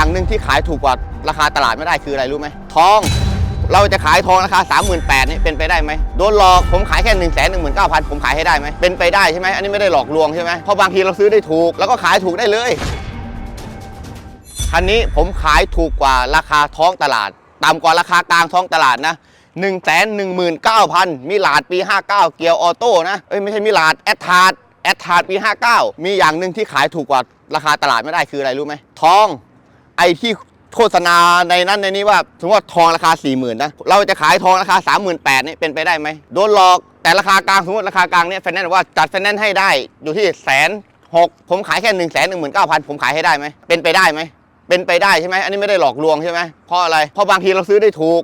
อย่างหนึ่งที่ขายถูกกว่าราคาตลาดไม่ได้คืออะไรรู้ไหมทอง เราจะขายทองราคา 38,000นี่เป็นไปได้ไหมโดนหลอกผมขายแค่1 1 9 0 0 0ผมขายให้ได้ไหมเป็นไปได้ใช่ไหมอันนี้ไม่ได้หลอกลวงใช่ไหมเพราะบางทีเราซื้อได้ถูกแล้วก็ขายถูกได้เลยคันนี้ผมขายถูกกว่าราคาท้องตลาดต่ำกว่าราคากลางท้องตลาดนะ1 1 9 0 0 0มิลาดปี 59 เกียวออโต้นะเอ้ยไม่ใช่มิลาดแอดทาร์ดแอดทาร์ดปี 59 มีอย่างหนึ่งที่ขายถูกกว่าราคาตลาดไม่ได้คืออะไรรู้ไหมทอง ไอ้ที่โฆษณาในนั้นในนี้ว่าสมมติว่าทองราคา 4 0,000นะเราจะขายทองราคา 38,000นี่เป็นไปได้ไหมโดนหลอกแต่ราคากลางสมมติราคากลางเนี่ยไฟนแนนซ์บอกว่าจัดไฟนแนนซ์ให้ได้อยู่ที่แสนหกผมขายแค่หนึ่งแสนหนึ่งหมื่นเก้าพันผมขายให้ได้ไหมเป็นไปได้ไหมเป็นไปได้ใช่ไหมอันนี้ไม่ได้หลอกลวงใช่ไหมเพราะอะไรเพราะบางทีเราซื้อได้ถูก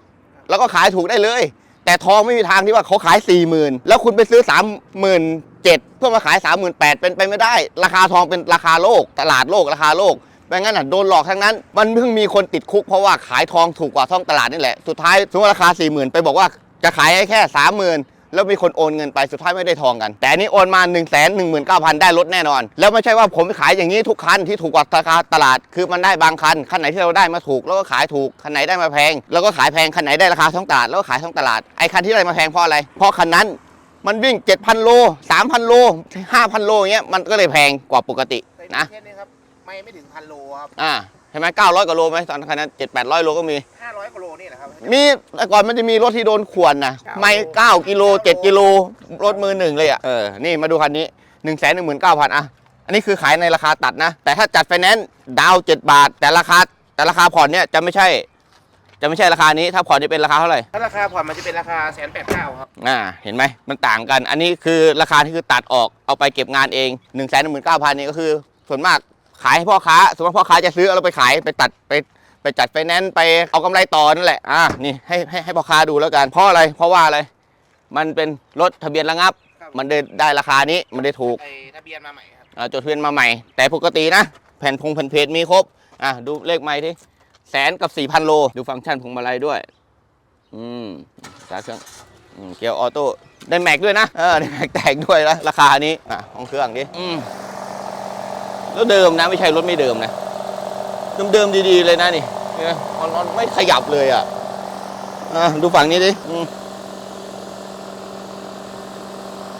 แล้วก็ขายถูกได้เลย แต่ทองไม่มีทางที่ว่าเขาขาย 4 0,000 แล้วคุณไปซื้อ 37,000เพื่อมาขาย 38,000เป็นไปไม่ได้ ราคาทองเป็นราคาโลก ตลาดโลกราคาโลก ไม่งั้นอะโดนหลอกทั้งนั้น มันเพิ่งมีคนติดคุกเพราะว่าขายทองถูกกว่าท้องตลาดนี่แหละ สุดท้ายสมมติว่าราคา40,000ไปบอกว่าจะขายให้แค่30,000แล้วมีคนโอนเงินไปสุดท้ายไม่ได้ทองกัน แต่อันนี้โอนมา1 1 9 0 0 0ได้รถแน่นอน แล้วไม่ใช่ว่าผมขายอย่างนี้ทุกคันที่ถูกกว่าราคาตลาด คือมันได้บางคันคันไหนที่เราได้มาถูกแล้วก็ขายถูกคันไหนได้มาแพง แล้วก็ขายแพงคันไหนได้ราคาท้องตลาดแล้วก็ขายท้องตลาดไอ้คันที่ได้มาแพงเพราะอะไรเพราะคันนั้นมันวิ่ง 7,000 โล 3,000 โล 5,000 โลอย่างเงี้ยมันก็เลยแพงกว่าปกตินะเคสนี้ครับ ไม่ไม่ถึงพันโลครับอ่าเห็นไหม900กว่าโลไหมตอนคันนั้น7-800โลก็มี ห้าร้อยกิโลนี่แหละครับ มีแต่ก่อนมันจะมีรถที่โดนขวนนะเก้า ไม่เก้ากิโลเจ็ดกิโลรถมือหนึ่งเลยอะเออนี่มาดูคันนี้หนึ่งแสนหนึ่งหมื่นเก้าพันอะ อันนี้คือขายในราคาตัดนะ แต่ถ้าจัดไฟแนนซ์ดาวเจ็ดบาท แต่ราคาแต่ราคาผ่อนเนี่ยจะไม่ใช่ จะไม่ใช่ราคานี้ถ้าผ่อนจะเป็นราคาเท่าไหร่ถ้าราคาผ่อนมันจะเป็นราคาแสนแปดเก้าครับ อ่าเห็นไหมมันต่างกัน อันนี้คือราคาที่คือตัดออกเอาไปเก็บงานเอง1นึ่งแสนหนึ่งหมื่นเก้าพันนี่ก็คือ ส่วนมาก ขายให้พ่อค้า สมมติพ่อค้าจะซื้อเอาเราไปขายไปตัดไปไปจัดไฟแนนซ์ไปเอากำไรต่อนั่นแหละอ่านี่ให้ให้ให้พ่อค้าดูแล้วกันเพราะอะไรเพราะว่าอะไร มันเป็นรถทะเบียนระงับครับมันได้ได้ราคานี้มันได้ถูกไอทะเบียนมาใหม่ครับอ่าจดทะเบียนมาใหม่ แต่ปกตินะ แผ่นพงแผ่นเพจมีครบอะดูเลขไม้ที่แสนกับ4 0 0 0โล ดูฟังก์ชันพวงมาลัยด้วย อืมสายเครื่องอืมเกียร์ออโต้ได้แม็กด้วยนะเออได้แม็กแตกด้วยนะราคานี้อะห้องเครื่องดิอืม แล้วเดิมนะไม่ใช่รถไม่เดิมนะ เดิมๆดีๆเลยนะนี่เนี่ยมันมันไม่ขยับเลยอะอะดูฝั่งนี้ดิอืม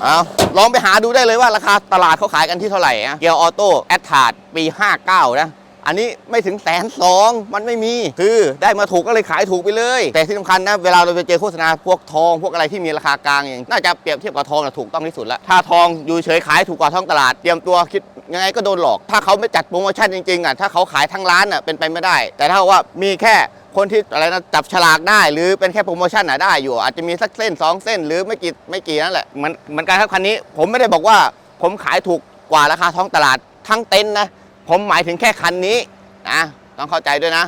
เอาลองไปหาดูได้เลยว่าราคาตลาดเขาขายกันที่เท่าไหร่อะเกียร์ออโต้แอดทาร์ดปี 59 นะ อันนี้ไม่ถึงแสนสองมันไม่มี คือได้มาถูกก็เลยขายถูกไปเลย แต่ที่สำคัญนะ เวลาเราไปเจอโฆษณาพวกทอง พวกอะไรที่มีราคากลางอย่าง น่าจะเปรียบเทียบกับทองนะถูกต้องที่สุดแล้ว ถ้าทองอยู่เฉยขายถูกกว่าท้องตลาด เตรียมตัวคิด ยังไงก็โดนหลอก ถ้าเขาไม่จัดโปรโมชั่นจริงๆอะถ้าเขาขายทั้งร้านอะเป็นไปไม่ได้ แต่ถ้าว่ามีแค่คนที่อะไรนะจับฉลากได้หรือเป็นแค่โปรโมชั่นอะได้อยู่ อาจจะมีสักเส้นสองเส้น หรือไม่กี่ไม่กี่นั่นแหละเหมือนเหมือนกันครับคันนี้ ผมไม่ได้บอกว่าผมขายถูกกว่าราคาท้องตลาดทั้งเต็นท์นะผมหมายถึงแค่คันนี้นะต้องเข้าใจด้วยนะ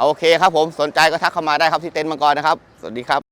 โอเคครับผมสนใจก็ทักเข้ามาได้ครับที่เต็นท์มังกรนะครับ สวัสดีครับ